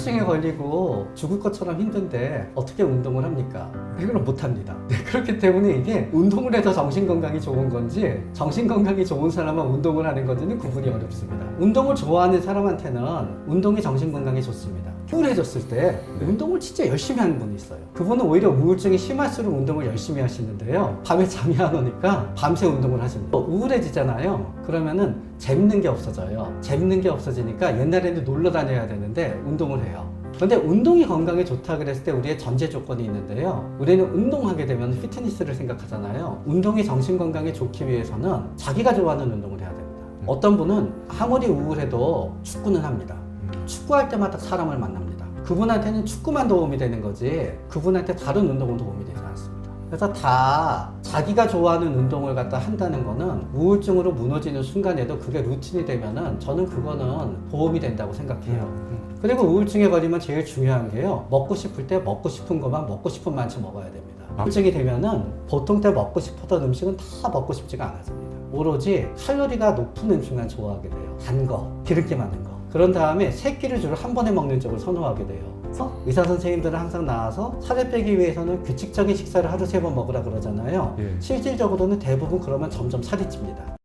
우울증에 걸리고 죽을 것처럼 힘든데 어떻게 운동을 합니까? 네, 그럼 못합니다. 네, 그렇기 때문에 이게 운동을 해서 정신 건강이 좋은 건지 정신 건강이 좋은 사람만 운동을 하는 건지는 구분이 어렵습니다. 운동을 좋아하는 사람한테는 운동이 정신 건강에 좋습니다. 우울해졌을 때 운동을 진짜 열심히 하는 분이 있어요. 그분은 오히려 우울증이 심할수록 운동을 열심히 하시는데요. 밤에 잠이 안 오니까 밤새 운동을 하십니다. 우울해지잖아요. 그러면은 재밌는 게 없어져요. 재밌는 게 없어지니까 옛날에는 놀러 다녀야 되는데 운동을 해요. 근데 운동이 건강에 좋다 그랬을 때 우리의 전제 조건이 있는데요. 우리는 운동하게 되면 피트니스를 생각하잖아요. 운동이 정신 건강에 좋기 위해서는 자기가 좋아하는 운동을 해야 됩니다. 어떤 분은 아무리 우울해도 축구는 합니다. 축구할 때마다 사람을 만납니다. 그분한테는 축구만 도움이 되는 거지 그분한테 다른 운동은 도움이 되지 않습니다. 그래서 다 자기가 좋아하는 운동을 갖다 한다는 거는 우울증으로 무너지는 순간에도 그게 루틴이 되면은 저는 그거는 도움이 된다고 생각해요. 그리고 우울증에 걸리면 제일 중요한 게요. 먹고 싶을 때 먹고 싶은 것만 먹고 싶은 만큼 먹어야 됩니다. 아. 우울증이 되면은 보통 때 먹고 싶었던 음식은 다 먹고 싶지가 않아집니다. 오로지 칼로리가 높은 음식만 좋아하게 돼요. 단 거, 기름기 많은 거. 그런 다음에 세 끼를 주로 한 번에 먹는 쪽을 선호하게 돼요. 의사 선생님들은 항상 나와서 살을 빼기 위해서는 규칙적인 식사를 하루 세 번 먹으라 그러잖아요. 예. 실질적으로는 대부분 그러면 점점 살이 찝니다.